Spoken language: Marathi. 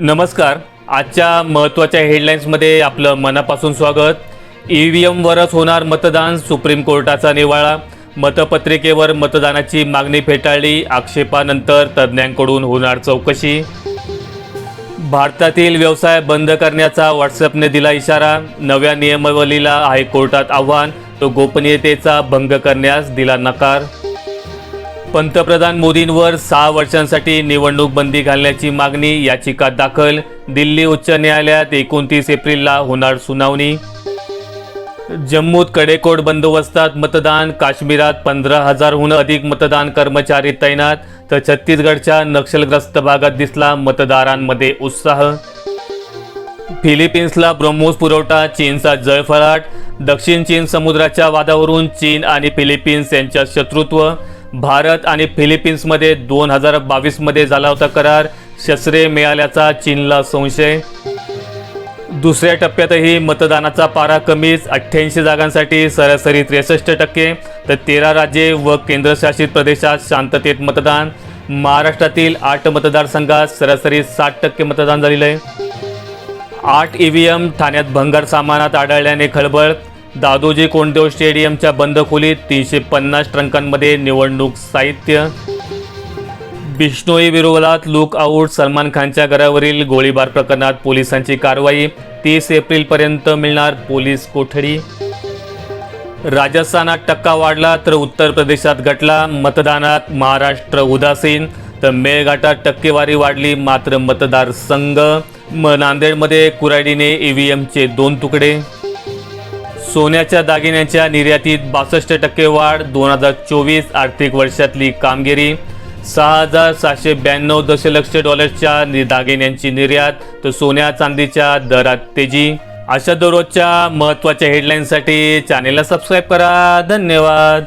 नमस्कार. आजच्या महत्त्वाच्या हेडलाईन्समध्ये आपलं मनापासून स्वागत. ई व्ही एमवरच होणार मतदान सुप्रीम कोर्टाचा निवाळा. मतपत्रिकेवर मतदानाची मागणी फेटाळली आक्षेपानंतर तज्ज्ञांकडून होणार चौकशी. भारतातील व्यवसाय बंद करण्याचा व्हॉट्सअपने दिला इशारा. नव्या नियमावलीला हायकोर्टात आव्हान तो गोपनीयतेचा भंग करण्यास दिला नकार. पंतप्रधान मोदींवर सहा वर्षांसाठी निवडणूक बंदी घालण्याची मागणी याचिका दाखल दिल्ली उच्च न्यायालयात एकोणतीस एप्रिलला होणार सुनावणी. जम्मूत कडेकोट बंदोबस्तात मतदान काश्मीरात पंधरा हजारहून अधिक मतदान कर्मचारी तैनात तर छत्तीसगडच्या नक्षलग्रस्त भागात दिसला मतदारांमध्ये उत्साह. फिलिपिन्सला ब्रह्मोस पुरवठा चीनचा जळफळाट दक्षिण चीन समुद्राच्या वादावरून चीन आणि फिलिपिन्स यांच्यात शत्रुत्व भारत आणि फिलिपिन्समध्ये दोन हजार बावीसमध्ये झाला होता करार. शस्त्रे मिळाल्याचा चीनला संशय. दुसऱ्या टप्प्यातही मतदानाचा पारा कमीच. अठ्ठ्याऐंशी जागांसाठी सरासरी त्रेसष्ट टक्के. तर तेरा राज्ये व केंद्रशासित प्रदेशात शांततेत मतदान. महाराष्ट्रातील आठ मतदारसंघात सरासरी साठ टक्के मतदान झालेलं आहे. आठ ई व्ही एम ठाण्यात भंगार सामानात आढळल्याने खळबळ. दादोजी कोंडदेव स्टेडियमच्या बंद खोलीत तीनशे पन्नास ट्रंकांमध्ये निवडणूक साहित्य. बिष्णोई विरोधात लुक आऊट सलमान खानच्या घरावरील गोळीबार प्रकरणात पोलिसांची कारवाई. तीस एप्रिलपर्यंत मिळणार पोलीस कोठडी. राजस्थानात टक्का वाढला तर उत्तर प्रदेशात घटला. मतदानात महाराष्ट्र उदासीन. तर मेळघाटात टक्केवारी वाढली मात्र मतदारसंघ. म नांदेडमध्ये कुराडीने ई व्ही एमचे दोन तुकडे. सोन्याच्या दागिन्यांच्या निर्यातीत बासष्ट टक्के वाढ दोन हजार चोवीस आर्थिक वर्षातली कामगिरी सहा हजार सहाशे ब्याण्णव दशलक्ष डॉलर्सच्या नि- दागिन्यांची निर्यात तर सोन्या चांदीच्या दरात तेजी. अशा दररोजच्या महत्त्वाच्या हेडलाईन्ससाठी चॅनेलला सबस्क्राईब करा. धन्यवाद.